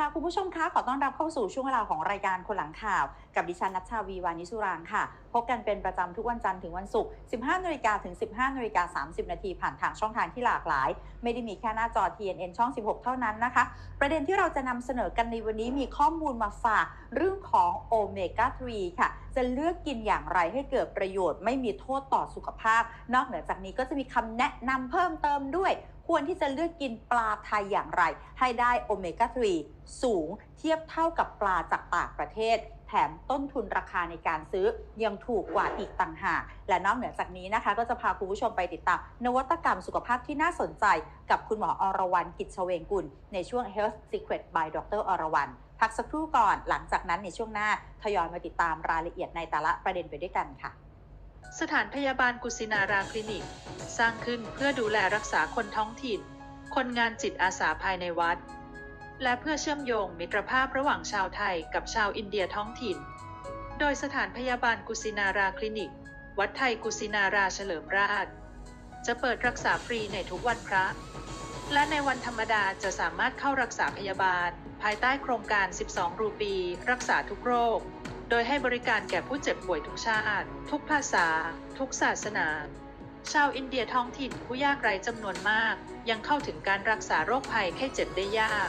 ค่ะคุณผู้ชมคะขอต้อนรับเข้าสู่ช่วงเวลาของรายการคนหลังข่าว กับดิฉันนัชชาวีวานิสุรางค์ค่ะ พบกันเป็นประจำทุกวันจันทร์ถึงวันศุกร์ 15นาฬิกาถึง 15นาฬิกา30 นาทีผ่านทางช่องทางที่หลากหลาย ไม่ได้มีแค่หน้าจอ TNN ช่อง 16 เท่านั้นนะคะ ประเด็นที่เราจะนำเสนอกันในวันนี้มีข้อมูลมาฝากเรื่องของโอเมก้า3ค่ะ จะเลือกกินอย่างไรให้เกิดประโยชน์ ไม่มีโทษต่อสุขภาพ นอกเหนือจากนี้ก็จะมีคำแนะนำเพิ่มเติมด้วย ควรที่จะเลือกกินปลาไทยอย่างไร ให้ได้โอเมก้า 3 สูงเทียบเท่ากับปลาจากต่างประเทศ มต้นทุนราคาในการซื้อยังถูกกว่าอีกต่างหาก และนอกเหนือจากนี้นะคะ ก็จะพาคุณผู้ชมไปติดตามนวัตกรรมสุขภาพที่น่าสนใจ กับคุณหมออรวรรณกิจเฉวงกุล ในช่วง Health Secret by Dr. อรวรรณพักสักครู่ก่อนหลังจากนั้นในช่วงหน้าทยอยมาติดตามรายละเอียดในแต่ละประเด็นไปด้วยกันค่ะ สถานพยาบาลกุสินาราคลินิก สร้างขึ้นเพื่อดูแลรักษาคนท้องถิ่น คนงานจิตอาสาภายในวัด และเพื่อเชื่อมโยงมิตรภาพระหว่างชาวไทยกับชาวอินเดียท้องถิ่น โดยสถานพยาบาลกุสินาราคลินิก วัดไทยกุสินาราเฉลิมราช จะเปิดรักษาฟรีในทุกวันพระ และในวันธรรมดาจะสามารถเข้ารักษาพยาบาล ภายใต้โครงการ 12 รูปี รักษาทุกโรค โดยให้บริการแก่ผู้เจ็บป่วยทุกชาติ ทุกภาษา ทุกศาสนาชาวอินเดียท้องถิ่นผู้ยากไร้จำนวนมาก ยังเข้าถึงการรักษาโรคภัยไข้เจ็บได้ยาก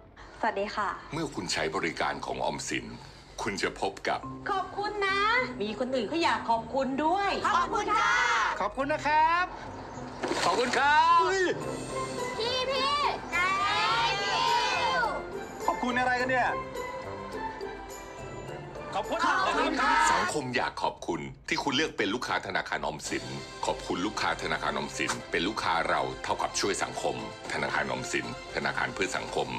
สวัสดีค่ะ เมื่อคุณใช้บริการของออมสิน คุณจะพบกับ ขอบคุณนะ มีคนอื่นเขาอยากขอบคุณด้วย ขอบคุณค่ะ ขอบคุณนะครับ ขอบคุณครับพี่พี่ขอบคุณอะไรกันเนี่ย ขอบคุณขอบคุณครับ สังคมอยากขอบคุณที่คุณเลือกเป็นลูกค้าธนาคารออมสิน ขอบคุณลูกค้าธนาคารออมสิน เป็นลูกค้าเราเท่ากับช่วยสังคม ธนาคารออมสิน ธนาคารเพื่อสังคม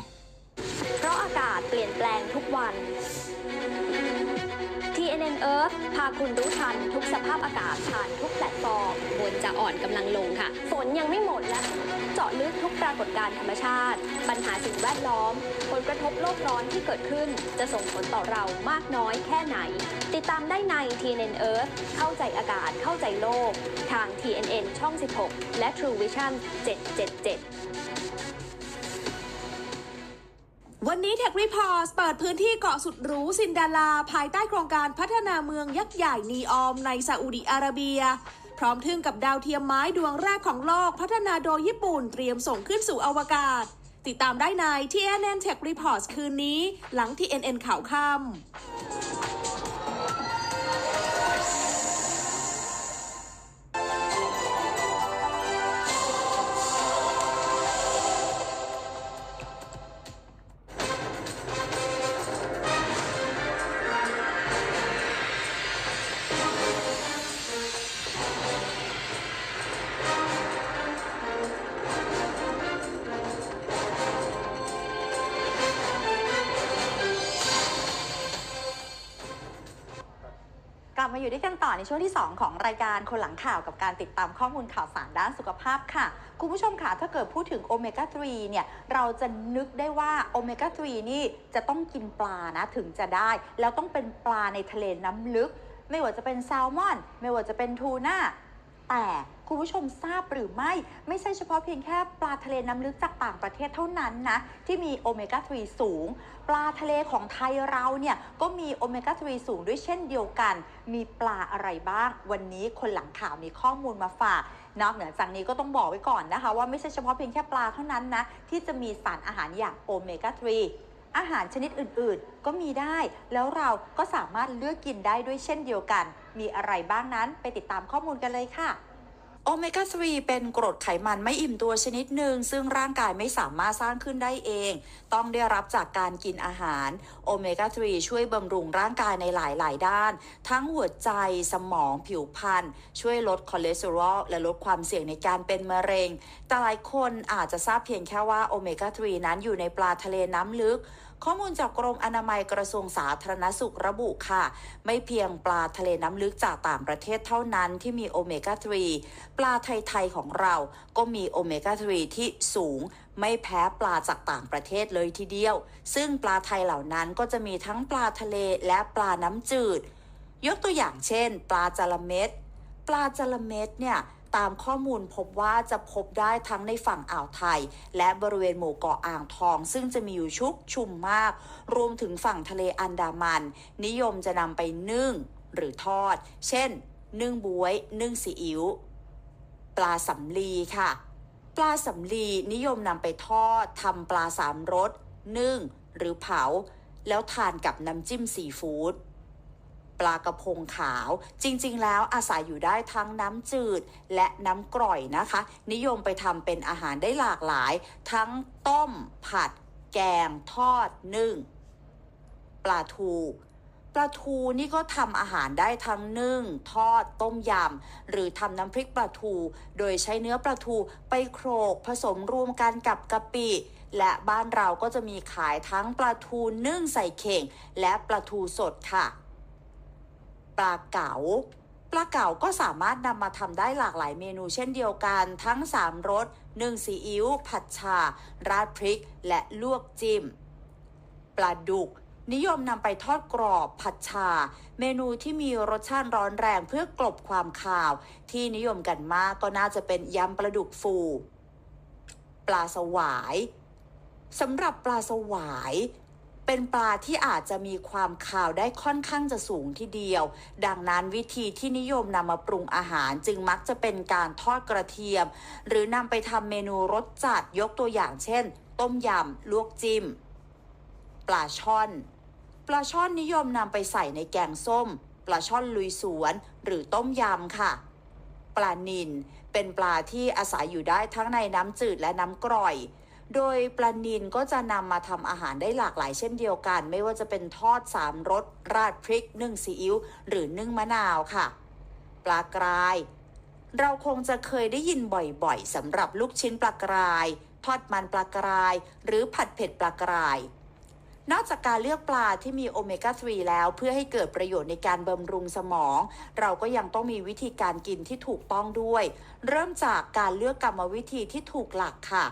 เพราะอากาศเปลี่ยนแปลงทุกวัน TNN Earth พาคุณรู้ทันทุกสภาพอากาศผ่านทุกแพลตฟอร์มบนจะอ่อนกำลังลงค่ะ ฝนยังไม่หมดและเจาะลึกทุกปรากฏการณ์ธรรมชาติ ปัญหาสิ่งแวดล้อม ผลกระทบโลกร้อนที่เกิดขึ้น จะส่งผลต่อเรามากน้อยแค่ไหน ติดตามได้ใน TNN Earth เข้าใจอากาศเข้าใจโลก ทาง TNN ช่อง 16 และ True Vision 777 วันนี้ Tech Report เปิดพื้นที่เกาะสุดหรูซินดาลา ภายใต้โครงการพัฒนาเมืองยักษ์ใหญ่นีออมในซาอุดิอาระเบีย พร้อมทึ่งกับดาวเทียมไม้ดวงแรกของโลก พัฒนาโดยญี่ปุ่นเตรียมส่งขึ้นสู่อวกาศ ติดตามได้ใน TNN Tech Report คืนนี้ หลัง TNN ข่าวค่ำ อยู่ด้วยกันต่อในช่วงที่ 2 ของรายการคนหลังข่าวกับการติดตามข้อมูลข่าวสารด้านสุขภาพค่ะ คุณผู้ชมค่ะถ้าเกิดพูดถึงโอเมก้า 3 เนี่ย เราจะนึกได้ว่าโอเมก้า 3 นี่จะต้องกินปลานะถึงจะได้ แล้วต้องเป็นปลาในทะเลน้ำลึก ไม่ว่าจะเป็นแซลมอน ไม่ว่าจะเป็นทูน่าแต่ คุณผู้ชมทราบหรือไม่ ไม่ใช่เฉพาะเพียงแค่ปลาทะเลน้ำลึกจากต่างประเทศเท่านั้นนะ ที่มีโอเมก้า 3 สูง ปลาทะเลของไทยเราเนี่ย ก็มีโอเมก้า 3 สูงด้วยเช่นเดียวกัน มีปลาอะไรบ้าง วันนี้คนหลังข่าวมีข้อมูลมาฝากนอกเหนือจากนี้ก็ต้องบอกไว้ก่อนนะคะ ว่าไม่ใช่เฉพาะเพียงแค่ปลาเท่านั้นนะ ที่จะมีสารอาหารอย่างโอเมก้า 3อาหารชนิดอื่นๆ ก็มีได้ แล้วเราก็สามารถเลือกกินได้ด้วยเช่นเดียวกัน มีอะไรบ้างนั้นไปติดตามข้อมูลกันเลยค่ะ โอเมก้า 3 เป็นกรดไขมันไม่อิ่มตัวชนิดหนึ่ง ซึ่งร่างกายไม่สามารถสร้างขึ้นได้เอง ต้องได้รับจากการกินอาหาร โอเมก้า 3 ช่วยบำรุงร่างกายในหลาย ๆ ด้าน ทั้งหัวใจ สมอง ผิวพรรณ ช่วยลดคอเลสเตอรอล และลดความเสี่ยงในการเป็นมะเร็ง แต่หลายคนอาจจะทราบเพียงแค่ว่าโอเมก้า 3 นั้นอยู่ในปลาทะเลน้ำลึก ข้อมูลจากกรมอนามัยกระทรวงสาธารณสุขระบุค่ะ ไม่เพียงปลาทะเลน้ำลึกจากต่างประเทศเท่านั้นที่มีโอเมก้า 3 ปลาไทย ๆ ของเราก็มีโอเมก้า 3 ที่สูงไม่แพ้ปลาจากต่างประเทศเลยทีเดียว ซึ่งปลาไทยเหล่านั้นก็จะมีทั้งปลาทะเลและปลาน้ำจืด ยกตัวอย่างเช่น ปลาจระเม็ด ปลาจระเม็ดเนี่ย ตามข้อมูลพบว่าจะพบได้ทั้งในฝั่งอ่าวไทย และบริเวณหมู่เกาะอ่างทอง ซึ่งจะมีอยู่ชุกชุมมาก รวมถึงฝั่งทะเลอันดามัน นิยมจะนำไปนึ่งหรือทอด เช่น นึ่งบวย นึ่งซีอิ๊วปลาสำลีค่ะ ปลาสำลีนิยมนำไปทอดทำปลาสามรสนึ่ง หรือเผา แล้วทานกับน้ำจิ้มซีฟู้ด ปลากระพงขาว จริงๆ แล้วอาศัยอยู่ได้ทั้งน้ำจืดและน้ำกร่อยนะคะ นิยมไปทำเป็นอาหารได้หลากหลาย ทั้งต้ม ผัด แกง ทอด นึ่ง ปลาทูปลาทูนี่ก็ทำอาหารได้ทั้งนึ่ง ทอด ต้มยำ หรือทำน้ำพริกปลาทู โดยใช้เนื้อปลาทูไปโขลกผสมรวมกันกับกะปิ และบ้านเราก็จะมีขายทั้งปลาทูนึ่งใส่เข่ง และปลาทูสดค่ะ ปลาเก๋าปลาเก๋าก็สามารถนำมาทำได้หลากหลายเมนูเช่นเดียวกันทั้ง 3รสนึ่งซีอิ๊วผัดชา ราดพริก และลวกจิ้ม ปลาดุก นิยมนำไปทอดกรอบผัดชา เมนูที่มีรสชาติร้อนแรงเพื่อกลบความคาว ที่นิยมกันมากก็น่าจะเป็นยำปลาดุกฟู ปลาสวายสำหรับปลาสวาย เป็นปลาที่อาจจะมีความคาวได้ค่อนข้างจะสูงทีเดียว ดังนั้นวิธีที่นิยมนำมาปรุงอาหารจึงมักจะเป็นการทอดกระเทียม หรือนำไปทำเมนูรสจัดยกตัวอย่างเช่น ต้มยำ ลวกจิ้ม ปลาช่อน ปลาช่อนนิยมนำไปใส่ในแกงส้ม ปลาช่อนลุยสวน หรือต้มยำค่ะ ปลานิลเป็นปลาที่อาศัยอยู่ได้ทั้งในน้ำจืดและน้ำกร่อย โดยปลานิลก็จะนำมาทำอาหารได้หลากหลายเช่นเดียวกัน ไม่ว่าจะเป็นทอดสามรสราดพริกนึ่งซีอิ๊วหรือนึ่งมะนาวค่ะ ปลากราย เราคงจะเคยได้ยินบ่อยๆสำหรับลูกชิ้นปลากราย ทอดมันปลากราย หรือผัดเผ็ดปลากรายนอกจากการเลือกปลาที่มีโอเมก้า 3 แล้วเพื่อให้เกิดประโยชน์ในการบำรุงสมอง เราก็ยังต้องมีวิธีการกินที่ถูกต้องด้วย เริ่มจากการเลือกกรรมวิธีที่ถูกหลักค่ะ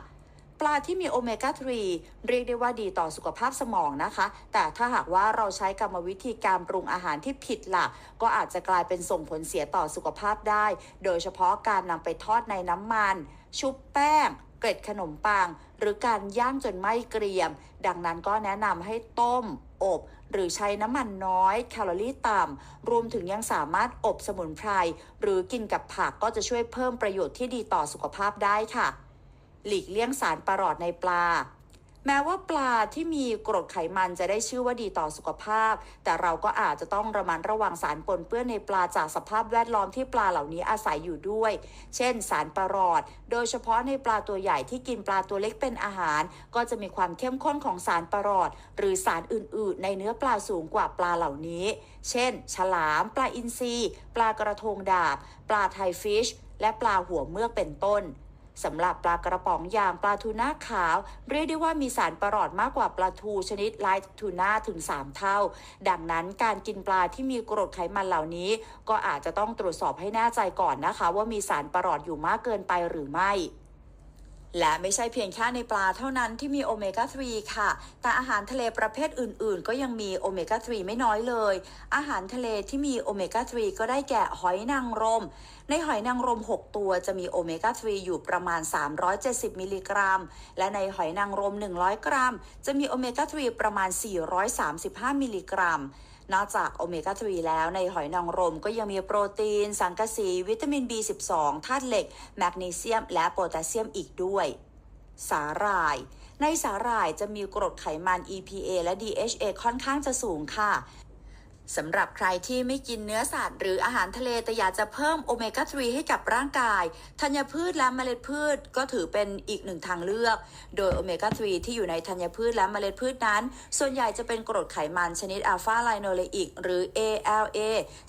ปลาที่มีโอเมก้า 3 เรียกได้ว่าดีต่อสุขภาพสมองนะคะ แต่ถ้าหากว่าเราใช้กรรมวิธีการปรุงอาหารที่ผิดหลัก ก็อาจจะกลายเป็นส่งผลเสียต่อสุขภาพได้ โดยเฉพาะการนำไปทอดในน้ำมัน ชุบแป้งเกล็ดขนมปัง หรือการย่างจนไหม่เกรียม ดังนั้นก็แนะนำให้ต้ม อบ หรือใช้น้ำมันน้อย แคลอรี่ต่ำ รวมถึงยังสามารถอบสมุนไพร หรือกินกับผักก็จะช่วยเพิ่มประโยชน์ที่ดีต่อสุขภาพได้ค่ะ หลีกเลี่ยงสารประหลอดในปลา แม้ว่าปลาที่มีกรดไขมันจะได้ชื่อว่าดีต่อสุขภาพ แต่เราก็อาจจะต้องระมัดระวังสารปนเปื้อนในปลาจากสภาพแวดล้อมที่ปลาเหล่านี้อาศัยอยู่ด้วย เช่น สารประหลอด โดยเฉพาะในปลาตัวใหญ่ที่กินปลาตัวเล็กเป็นอาหาร ก็จะมีความเข้มข้นของสารประหลอด หรือสารอื่น ๆ ในเนื้อปลาสูงกว่าปลาเหล่านี้ เช่น ฉลาม ปลาอินทรีปลากระทงดาบ ปลาไทยฟิช และปลาหัวเมือกเป็นต้น สำหรับปลากระป๋องอย่างปลาทูน่าขาว เรียกได้ว่ามีสารประหลอดมากกว่าปลาทูชนิดไลท์ทูน่าถึง 3 เท่า ดังนั้นการกินปลาที่มีกรดไขมันเหล่านี้ ก็อาจจะต้องตรวจสอบให้แน่ใจก่อนนะคะ ว่ามีสารประหลอดอยู่มากเกินไปหรือไม่และไม่ใช่เพียงแค่ในปลาเท่านั้นที่มีโอเมก้า 3 ค่ะ แต่อาหารทะเลประเภทอื่น ๆ ก็ยังมีโอเมก้า 3 ไม่น้อยเลย อาหารทะเลที่มีโอเมก้า 3 ก็ได้แก่หอยนางรม ในหอยนางรม 6 ตัวจะมีโอเมก้า 3 อยู่ประมาณ 370 มิลลิกรัม และในหอยนางรม 100 กรัม จะมีโอเมก้า 3 ประมาณ 435 มิลลิกรัมนอกจากโอเมก้า 3 แล้วในหอยนางรมก็ยังมีโปรตีน สังกะสี วิตามิน B12 ธาตุเหล็ก แมกนีเซียม และโพแทสเซียมอีกด้วย สาหร่าย ในสาหร่ายจะมีกรดไขมัน EPA และ DHA ค่อนข้างจะสูงค่ะ สำหรับใครที่ไม่กินเนื้อสัตว์หรืออาหารทะเลแต่อยากจะเพิ่มโอเมก้า 3 ให้กับร่างกาย ธัญพืชและเมล็ดพืชก็ถือเป็นอีกหนึ่งทางเลือก โดยโอเมก้า 3 ที่อยู่ในธัญพืชและเมล็ดพืชนั้น ส่วนใหญ่จะเป็นกรดไขมันชนิดอัลฟาไลโนเลอิกหรือ ALA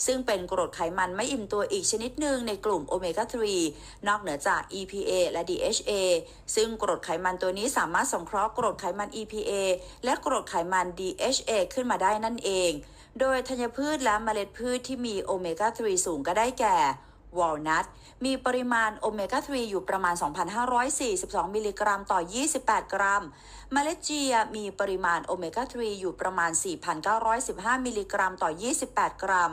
ซึ่งเป็นกรดไขมันไม่อิ่มตัวอีกชนิดหนึ่งในกลุ่มโอเมก้า 3 นอกเหนือจาก EPA และ DHA ซึ่งกรดไขมันตัวนี้สามารถสงเคราะห์กรดไขมัน EPA และกรดไขมัน DHA ขึ้นมาได้นั่นเอง โดยธัญพืชและเมล็ดพืชที่มีโอเมก้า 3 สูงก็ได้แก่ วอลนัท มีปริมาณโอเมก้า 3 อยู่ประมาณ 2,542 มิลลิกรัมต่อ 28 กรัม เมล็ดเจีย มีปริมาณโอเมก้า 3 อยู่ประมาณ 4,915 มิลลิกรัมต่อ 28 กรัม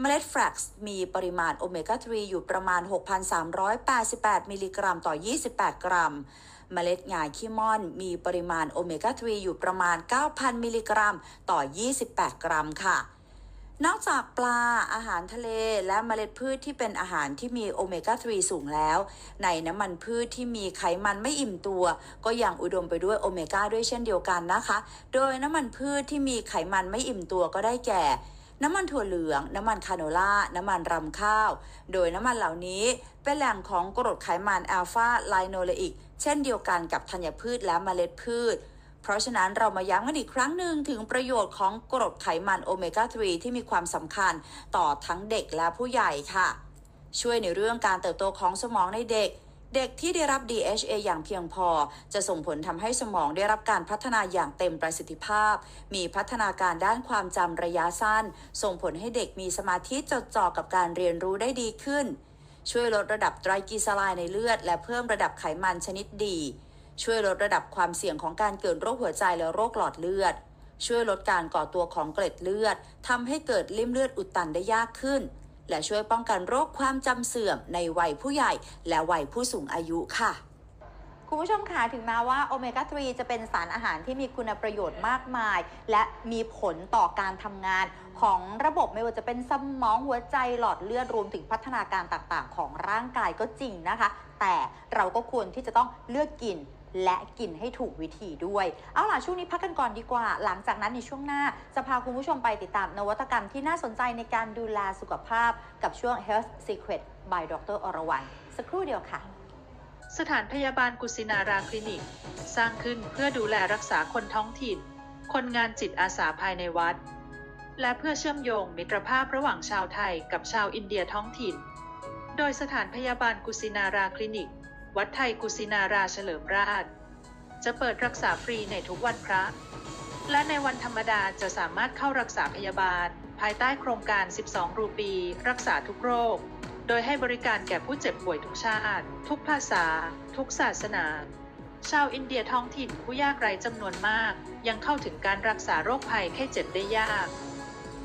เมล็ดแฟลกซ์มีปริมาณโอเมก้า 3 อยู่ประมาณ 6,388 มิลลิกรัมต่อ 28 กรัม เมล็ดงาขี้ม่อน มีปริมาณโอเมก้า 3 อยู่ประมาณ 9,000 มิลลิกรัม ต่อ 28 กรัมค่ะนอกจากปลาอาหารทะเลและเมล็ดพืชที่เป็นอาหารที่มีโอเมก้า 3 สูงแล้ว ในน้ำมันพืชที่มีไขมันไม่อิ่มตัว ก็ยังอุดมไปด้วยโอเมก้าด้วยเช่นเดียวกันนะคะ โดยน้ำมันพืชที่มีไขมันไม่อิ่มตัวก็ได้แก่ น้ำมันถั่วเหลือง น้ำมันคาโนล่า น้ำมันรำข้าว โดยน้ำมันเหล่านี้เป็นแหล่งของกรดไขมันอัลฟาไลโนเลอิก เช่นเดียวกันกับธัญพืชและเมล็ดพืช เพราะฉะนั้นเรามาย้ำกันอีกครั้งหนึ่งถึงประโยชน์ของกรดไขมันโอเมก้า 3 ที่มีความสำคัญต่อทั้งเด็กและผู้ใหญ่ค่ะ ช่วยในเรื่องการเติบโตของสมองในเด็ก เด็กที่ได้รับ DHA อย่างเพียงพอ จะส่งผลทำให้สมองได้รับการพัฒนาอย่างเต็มประสิทธิภาพ มีพัฒนาการด้านความจำระยะสั้น ส่งผลให้เด็กมีสมาธิจดจ่อกับการเรียนรู้ได้ดีขึ้น ช่วยลดระดับไตรกลีเซอไรด์ในเลือด และเพิ่มระดับไขมันชนิดดี ช่วยลดระดับความเสี่ยงของการเกิดโรคหัวใจและโรคหลอดเลือด ช่วยลดการก่อตัวของเกล็ดเลือดทำให้เกิดลิ่มเลือดอุดตันได้ยากขึ้น และช่วยป้องกันโรคความจำเสื่อมในวัยผู้ใหญ่และวัยผู้สูงอายุค่ะคุณผู้ชมคะถึงแม้ว่าโอเมก้า 3 จะเป็นสารอาหารที่มีคุณประโยชน์มากมาย และมีผลต่อการทำงานของระบบไม่ว่าจะเป็นสมองหัวใจหลอดเลือดรวมถึงพัฒนาการต่างๆ ของร่างกายก็จริงนะคะ แต่เราก็ควรที่จะต้องเลือกกิน และกินให้ถูกวิธีด้วย เอาล่ะช่วงนี้พักกันก่อนดีกว่า หลังจากนั้นในช่วงหน้า จะพาคุณผู้ชมไปติดตามนวัตกรรมที่น่าสนใจในการดูแลสุขภาพ กับช่วง Health Secret by Dr. อรวรรณสักครู่เดียวค่ะ สถานพยาบาลกุสินาราคลินิก สร้างขึ้นเพื่อดูแลรักษาคนท้องถิ่น คนงานจิตอาสาภายในวัด และเพื่อเชื่อมโยงมิตรภาพระหว่างชาวไทยกับชาวอินเดียท้องถิ่น โดยสถานพยาบาลกุสินาราคลินิก วัดไทยกุสินาราเฉลิมราช จะเปิดรักษาฟรีในทุกวันพระ และในวันธรรมดาจะสามารถเข้ารักษาพยาบาล ภายใต้โครงการ 12 รูปี รักษาทุกโรค โดยให้บริการแก่ผู้เจ็บป่วยทุกชาติ ทุกภาษา ทุกศาสนา ชาวอินเดียท้องถิ่นผู้ยากไร้จำนวนมาก ยังเข้าถึงการรักษาโรคภัยไข้เจ็บได้ยาก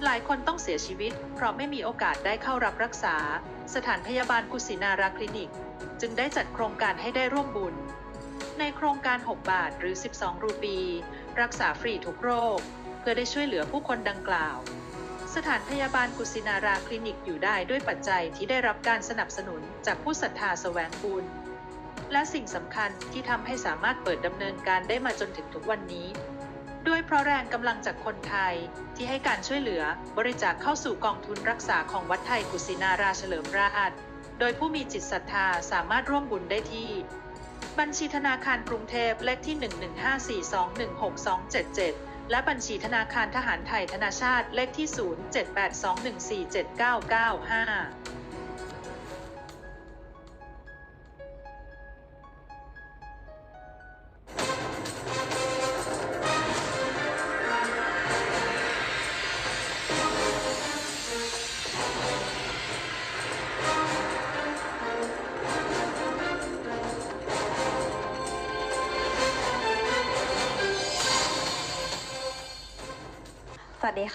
หลายคนต้องเสียชีวิต เพราะไม่มีโอกาสได้เข้ารับรักษา สถานพยาบาลกุสินาราคลินิก จึงได้จัดโครงการให้ได้ร่วมบุญ ในโครงการ 6 บาทหรือ 12 รูปี รักษาฟรีทุกโรค เพื่อได้ช่วยเหลือผู้คนดังกล่าว สถานพยาบาลกุสินาราคลินิกอยู่ได้ด้วยปัจจัยที่ได้รับการสนับสนุนจากผู้ศรัทธาแสวงบุญ และสิ่งสำคัญที่ทำให้สามารถเปิดดำเนินการได้มาจนถึงทุกวันนี้ด้วยเพราะแรงกำลังจากคนไทยที่ให้การช่วยเหลือบริจาคเข้าสู่กองทุนรักษาของวัดไทยกุสินาราเฉลิมราช โดยผู้มีจิตศรัทธาสามารถร่วมบุญได้ที่ บัญชีธนาคารกรุงเทพเลขที่ 11542162277 และบัญชีธนาคารทหารไทยธนาชาติเลขที่ 0782147995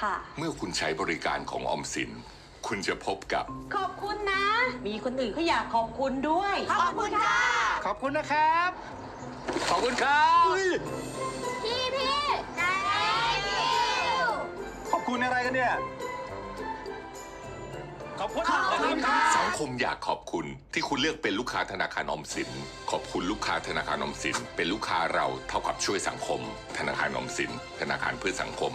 ค่ะ เมื่อคุณใช้บริการของออมสิน คุณจะพบกับ ขอบคุณนะ มีคนอื่นก็อยากขอบคุณด้วย ขอบคุณค่ะ ขอบคุณนะครับ ขอบคุณครับ พี่พี่ใจพี่ขอบคุณอะไรกันเนี่ย ขอบคุณขอบคุณครับ สังคมอยากขอบคุณที่คุณเลือกเป็นลูกค้าธนาคารออมสิน ขอบคุณลูกค้าธนาคารออมสิน เป็นลูกค้าเราเท่ากับช่วยสังคม ธนาคารออมสิน ธนาคารเพื่อสังคม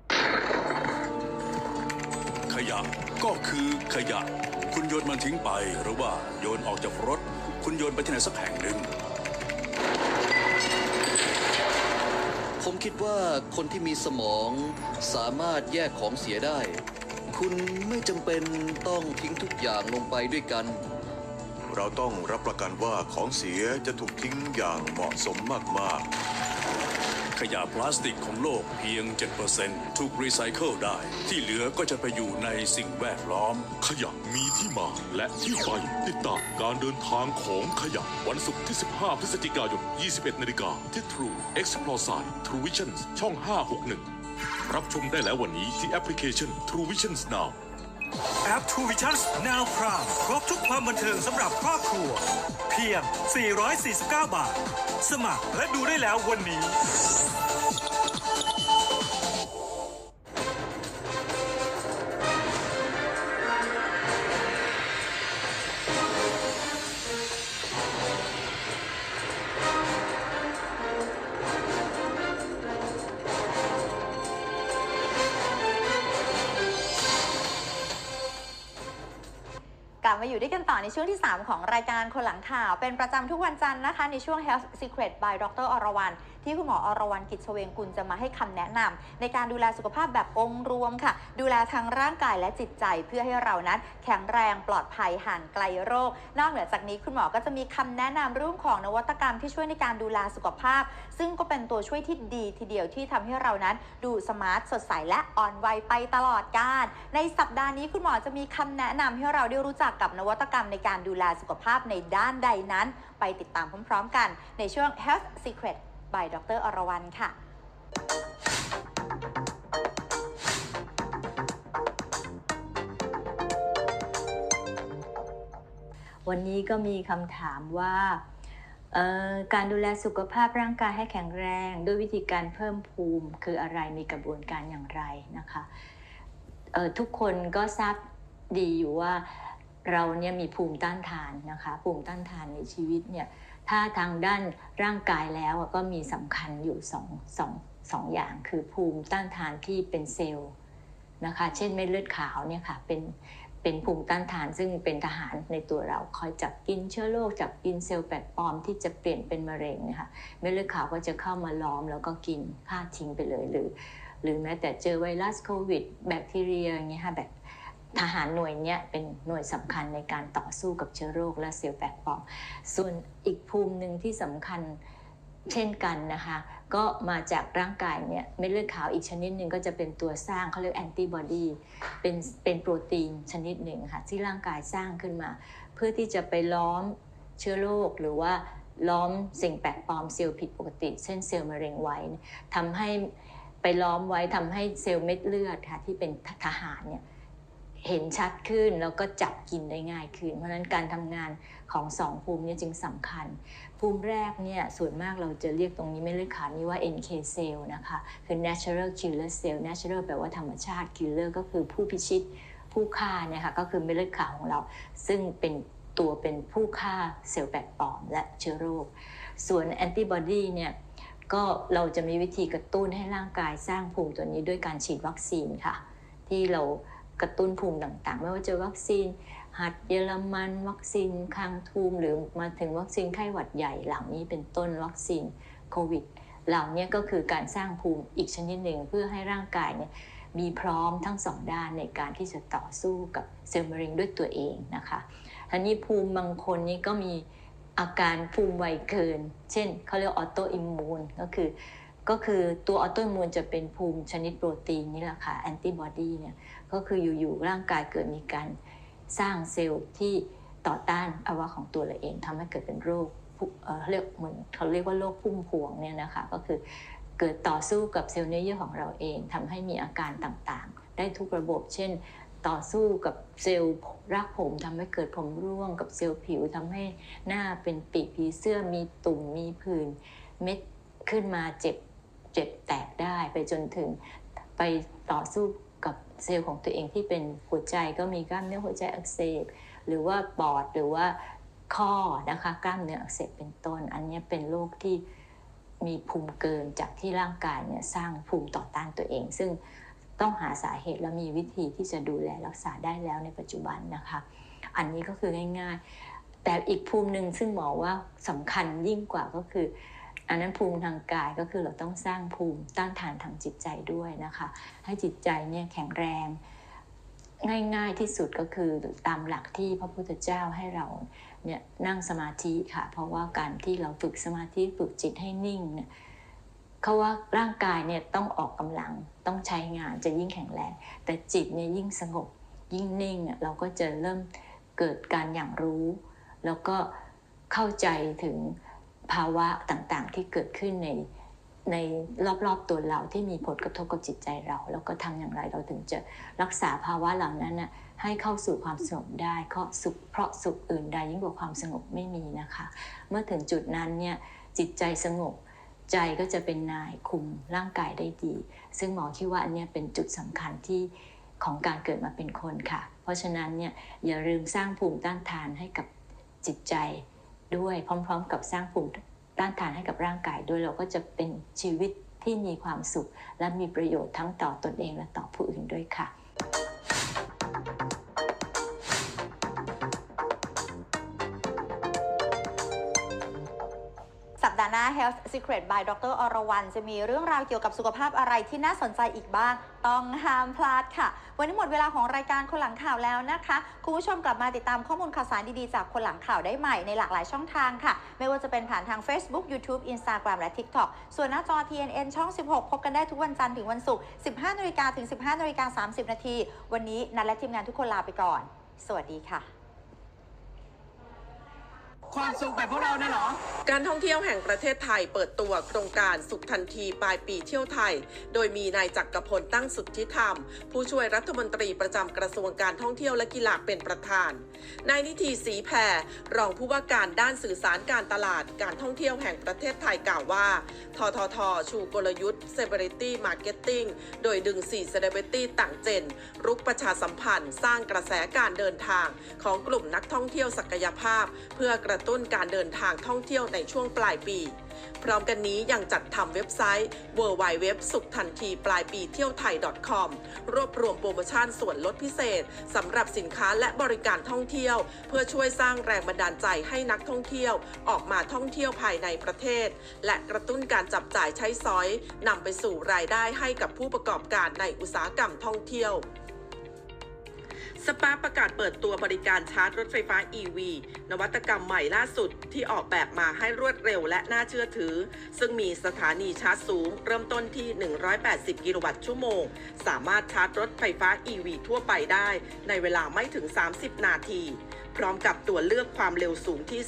ขยะก็คือขยะ คุณโยนมันทิ้งไปหรือว่าโยนออกจากรถ คุณโยนไปที่ไหนสักแห่งหนึ่ง ผมคิดว่าคนที่มีสมองสามารถแยกของเสียได้ คุณไม่จำเป็นต้องทิ้งทุกอย่างลงไปด้วยกัน เราต้องรับประกันว่าของเสียจะถูกทิ้งอย่างเหมาะสมมากๆ ขยะพลาสติกของโลกเพียง 7%ถูกรีไซเคิลได้ ที่เหลือก็จะไปอยู่ในสิ่งแวดล้อม ขยะมีที่มาและที่ไปติดตามการเดินทางของขยะ วันศุกร์ที่ 15 พฤศจิกายน 21 นาฬิกาที่ True Explore Sign True Visions ช่อง 561 รับชมได้แล้ววันนี้ที่แอปพลิเคชัน True Visions Now แอป True Vision Now Prime ครบทุกความบันเทิงสำหรับครอบครัว เพียง 449 บาท สมัครและดูได้แล้ววันนี้ ช่วงที่ 3 ของรายการคนหลังข่าว เป็นประจำทุกวันจันทร์นะคะ ในช่วง Health Secret by ดรอรวรรณที่คุณหมออรวรรณกิจเฉวงกุลจะมาให้คำแนะนำในการดูแลสุขภาพแบบองค์รวมค่ะ ดูแลทั้งร่างกายและจิตใจเพื่อให้เรานั้น แข็งแรงปลอดภัยห่างไกลโรค นอกเหนือจากนี้คุณหมอก็จะมีคำแนะนำเรื่องของนวัตกรรมที่ช่วยในการดูแลสุขภาพ ซึ่งก็เป็นตัวช่วยที่ดีทีเดียวที่ทำให้เรานั้น ดูสมาร์ทสดใสและอ่อนวัยไปตลอดกาลในสัปดาห์นี้คุณหมอจะมีคำแนะนำให้เราได้รู้จักกับนวัตกรรมในการดูแลสุขภาพในด้านใดนั้น ไปติดตามพร้อม ๆ กันในช่วง Health Secret by ดรอรวรรณค่ะวันนี้ก็มีคำถามว่าการดูแลสุขภาพร่างกายให้แข็งแรง ด้วยวิธีการเพิ่มภูมิคืออะไรมีกระบวนการอย่างไรนะคะทุกคนก็ทราบดีอยู่ว่าเราเนี่ยมีภูมิต้านทานนะคะ ภูมิต้านทานในชีวิตเนี่ย ถ้าทางด้านร่างกายแล้วก็มีสำคัญอยู่สองสองสองอย่างคือภูมิต้านทานที่เป็นเซลล์นะคะ เช่นเม็ดเลือดขาวเนี่ยค่ะเป็นเป็นภูมิต้านทานซึ่งเป็นทหารในตัวเราคอยจับกินเชื้อโรคจับกินเซลล์แปลกปลอมที่จะเปลี่ยนเป็นมะเร็งนะคะเม็ดเลือดขาวก็จะเข้ามาล้อมแล้วก็กินฆ่าทิ้งไปเลยหรือ หรือแม้แต่เจอไวรัสโควิด แบคทีเรียอย่างเงี้ยค่ะแบบ ทหารหน่วยเนี้ยเป็นหน่วยสำคัญในการต่อสู้กับเชื้อโรคและเซลล์แปลกปลอมส่วนอีกภูมิหนึ่งที่สำคัญเช่นกันนะคะ ก็มาจากร่างกายเนี่ยเม็ดเลือดขาวอีกชนิดหนึ่งก็จะเป็นตัวสร้างเขาเรียกแอนติบอดีเป็นเป็นโปรตีนชนิดหนึ่งค่ะที่ร่างกายสร้างขึ้นมา เพื่อที่จะไปล้อมเชื้อโรคหรือว่าล้อมสิ่งแปลกปลอมเซลล์ผิดปกติ เช่นเซลล์มะเร็งไว้ทำให้ไปล้อมไว้ทำให้เซลล์เม็ดเลือดค่ะที่เป็นทหารเนี่ย เห็นชัดขึ้นแล้วก็จับกินได้ง่ายขึ้น เพราะฉะนั้นการทำงานของสองภูมิเนี้จึงสำคัญ ภูมิแรกเนี่ยส่วนมากเราจะเรียกตรงนี้ไม่เลือดขาวนี้ว่า NK cell นะคะคือ natural killer cell natural แปลว่าธรรมชาติ killer ก็คือผู้พิชิตผู้ฆ่าเนี่ยค่ะก็คือเม็ดเลือดขาวของเรา ซึ่งเป็นตัวเป็นผู้ฆ่าเซลล์แปลกปลอมและเชื้อโรค ส่วนแอนติบอดีเนี่ยก็เราจะมีวิธีกระตุ้นให้ร่างกายสร้างภูมิตัวนี้ด้วยการฉีดวัคซีนค่ะ ที่เรา กระตุ้นภูมิต่างๆ ไม่ว่าจะวัคซีน หัดเยอรมัน วัคซีนคางทูมหรือมาถึงวัคซีนไข้หวัดใหญ่เหล่านี้เป็นต้นวัคซีนโควิดเหล่านี้ก็คือการสร้างภูมิอีกชนิดหนึ่งเพื่อให้ร่างกายเนี่ยมีพร้อมทั้งสองด้านในการที่จะต่อสู้กับเซลล์มะเร็งด้วยตัวเองนะคะทีนี้ภูมิบางคนนี่ก็มีอาการภูมิไวเกิน เช่นเขาเรียกออโตอิมมูนก็คือก็คือตัวออโตอิมมูนจะเป็นภูมิชนิดโปรตีนนี่แหละค่ะแอนติบอดีเนี่ย ก็คืออยู่ๆร่างกายเกิดมีการสร้างเซลล์ที่ต่อต้านอวัยวะของตัวเราเองทำให้เกิดเป็นโรคเรียกเหมือนเขาเรียกว่าโรคพุ่มพวงเนี่ยนะคะก็คือเกิดต่อสู้กับเซลล์เนื้อเยื่อของเราเองทำให้มีอาการต่างๆ ได้ทุกระบบ เช่น ต่อสู้กับเซลล์รากผมทำให้เกิดผมร่วงกับเซลล์ผิวทำให้หน้าเป็นปีกผีเสื้อมีตุ่มมีผื่นเม็ดขึ้นมาเจ็บเจ็บแตกได้ไปจนถึงไปต่อสู้ เซลล์ของตัวเองที่เป็นหัวใจก็มีกล้ามเนื้อหัวใจอักเสบ หรือว่าปอดหรือว่าข้อนะคะกล้ามเนื้ออักเสบเป็นต้น อันนี้เป็นโรคที่มีภูมิเกินจากที่ร่างกายเนี่ยสร้างภูมิต่อต้านตัวเอง ซึ่งต้องหาสาเหตุและมีวิธีที่จะดูแลรักษาได้แล้วในปัจจุบันนะคะ อันนี้ก็คือง่าย ๆ แต่อีกภูมิหนึ่งซึ่งหมอว่าสำคัญยิ่งกว่าก็คือ อันนั้นภูมิทางกายก็คือเราต้องสร้างภูมิต้านทานทางจิตใจด้วยนะคะ ให้จิตใจเนี่ยแข็งแรง ง่ายๆที่สุดก็คือตามหลักที่พระพุทธเจ้าให้เราเนี่ยนั่งสมาธิค่ะ เพราะว่าการที่เราฝึกสมาธิฝึกจิตให้นิ่งเนี่ยเขาว่าร่างกายเนี่ยต้องออกกำลังต้องใช้งานจะยิ่งแข็งแรง แต่จิตเนี่ยยิ่งสงบยิ่งนิ่งเราก็จะเริ่มเกิดการอย่างรู้ แล้วก็เข้าใจถึง ภาวะต่างๆ ที่เกิดขึ้นในในรอบๆตัวเราที่มีผลกระทบกับจิตใจเรา แล้วก็ทำอย่างไรเราถึงจะรักษาภาวะเหล่านั้นน่ะให้เข้าสู่ความสงบได้เพราะสุขเพราะสุขอื่นใดยิ่งกว่าความสงบไม่มีนะคะ เมื่อถึงจุดนั้นเนี่ยจิตใจสงบใจก็จะเป็นนายคุมร่างกายได้ดี ซึ่งหมอคิดว่าอันนี้เป็นจุดสำคัญที่ของการเกิดมาเป็นคนค่ะ เพราะฉะนั้นเนี่ยอย่าลืมสร้างภูมิต้านทานให้กับจิตใจ ด้วยพร้อม ๆ กับสร้างภูมิต้านทานให้กับร่างกายด้วยเราก็จะเป็นชีวิตที่มีความสุข และมีประโยชน์ทั้งต่อตนเองและต่อผู้อื่นด้วยค่ะ ห์หน้า Health Secret by ดรอรวรรณจะมีเรื่องราวเกี่ยวกับสุขภาพอะไรที่น่าสนใจอีกบ้าง ต้องห้ามพลาดค่ะ วันนี้หมดเวลาของรายการคนหลังข่าวแล้วนะคะ คุณผู้ชมกลับมาติดตามข้อมูลข่าวสารดีๆ จากคนหลังข่าวได้ใหม่ในหลากหลายช่องทางค่ะ ไม่ว่าจะเป็นผ่านทาง Facebook YouTube Instagram และ TikTok ส่วนหน้าจอ TNN ช่อง 16 พบกันได้ทุกวันจันทร์ถึงวันศุกร์ 15นาฬิกาถึง 15นาฬิกา30 นาที วันนี้นันและทีมงานทุกคนลาไปก่อน สวัสดีค่ะ ความสุขแบบพวกเราเนี่ยเหรอ การท่องเที่ยวแห่งประเทศไทยเปิดตัวโครงการสุขทันทีปลายปีเที่ยวไทย โดยมีนายจักรพลตั้งสุทธิธรรม ผู้ช่วยรัฐมนตรีประจำกระทรวงการท่องเที่ยวและกีฬาเป็นประธาน นายนิติศรีแพรรองผู้ว่าการด้านสื่อสารการตลาดการท่องเที่ยวแห่งประเทศไทยกล่าวว่า ททท ชูกลยุทธ์ Celebrity Marketing โดยดึง4 Celebrity ต่างเจน รุกประชาสัมพันธ์ สร้างกระแสการเดินทาง ของกลุ่มนักท่องเที่ยวศักยภาพ เพื่อกระตุ้นการเดินทางท่องเที่ยวในช่วงปลายปี พร้อมกันนี้ยังจัดทำเว็บไซต์ w w w สุขทันทีปลายปีเที่ยวไทย .com รวบรวมโปรโมชั่นส่วนลดพิเศษสำหรับสินค้าและบริการท่องเที่ยว เพื่อช่วยสร้างแรงบันดาลใจให้นักท่องเที่ยว ออกมาท่องเที่ยวภายในประเทศ และกระตุ้นการจับจ่ายใช้สอยนำไปสู่รายได้ให้กับผู้ประกอบการในอุตสาหกรรมท่องเที่ยว สปาประกาศเปิดตัวบริการชาร์จรถไฟฟ้า EV นวัตกรรมใหม่ล่าสุดที่ออกแบบมาให้รวดเร็วและน่าเชื่อถือ ซึ่งมีสถานีชาร์จสูง เริ่มต้นที่ 180 กิโลวัตต์ชั่วโมง สามารถชาร์จรถไฟฟ้า EV ทั่วไปได้ ในเวลาไม่ถึง 30 นาที พร้อมกับตัวเลือกความเร็วสูงที่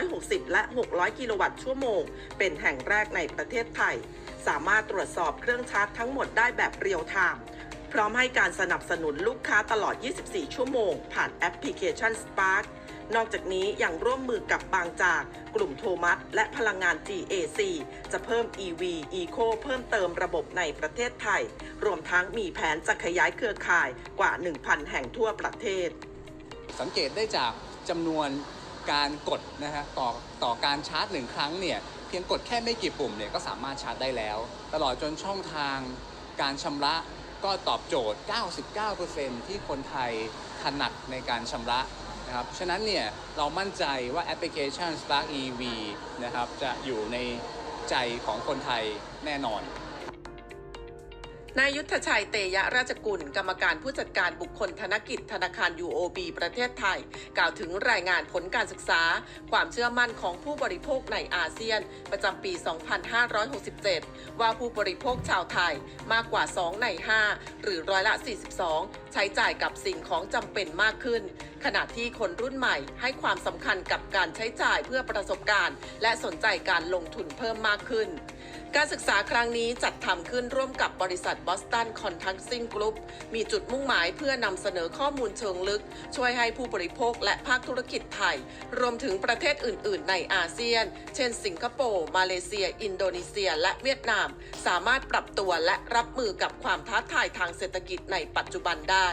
360 และ 600 กิโลวัตต์ชั่วโมง เป็นแห่งแรกในประเทศไทย สามารถตรวจสอบเครื่องชาร์จทั้งหมดได้แบบเรียลไทม์ พร้อมให้การสนับสนุนลูกค้าตลอด 24 ชั่วโมง ผ่านแอปพลิเคชัน Spark นอกจากนี้ยังร่วมมือกับบางจาก กลุ่มโทมัส และพลังงาน GAC จะเพิ่ม EV Eco เพิ่มเติมระบบในประเทศไทย รวมทั้งมีแผนจะขยายเครือข่ายกว่า 1,000 แห่งทั่วประเทศ สังเกตได้จากจำนวนการกดนะฮะต่อต่อการชาร์จหนึ่งครั้งเนี่ยเพียงกดแค่ไม่กี่ปุ่มเนี่ยก็สามารถชาร์จได้แล้ว ตลอดจนช่องทางการชำระ ก็ตอบโจทย์ 99%ที่คนไทยถนัดในการชำระนะครับ ฉะนั้นเนี่ยเรามั่นใจว่าแอปพลิเคชัน Spark EV นะครับจะอยู่ในใจของคนไทยแน่นอน นายยุทธชัยเตยะราชกุล กรรมการผู้จัดการบุคคลธนกิจธนาคาร UOB ประเทศไทย กล่าวถึงรายงานผลการศึกษา ความเชื่อมั่นของผู้บริโภคในอาเซียน ประจำปี 2567 ว่าผู้บริโภคชาวไทยมากกว่า 2 ใน 5 หรือร้อยละ 42 ใช้จ่ายกับสิ่งของจำเป็นมากขึ้น ขณะที่คนรุ่นใหม่ให้ความสำคัญกับการใช้จ่ายเพื่อประสบการณ์ และสนใจการลงทุนเพิ่มมากขึ้น การศึกษาครั้งนี้จัดทำขึ้นร่วมกับบริษัทบอสตันคอนทังซิ่งกรุ๊ปมีจุดมุ่งหมายเพื่อนำเสนอข้อมูลเชิงลึก ช่วยให้ผู้บริโภคและภาคธุรกิจไทย รวมถึงประเทศอื่น ๆ ในอาเซียน เช่น สิงคโปร์ มาเลเซีย อินโดนีเซีย และเวียดนาม สามารถปรับตัวและรับมือกับความท้าทายทางเศรษฐกิจในปัจจุบันได้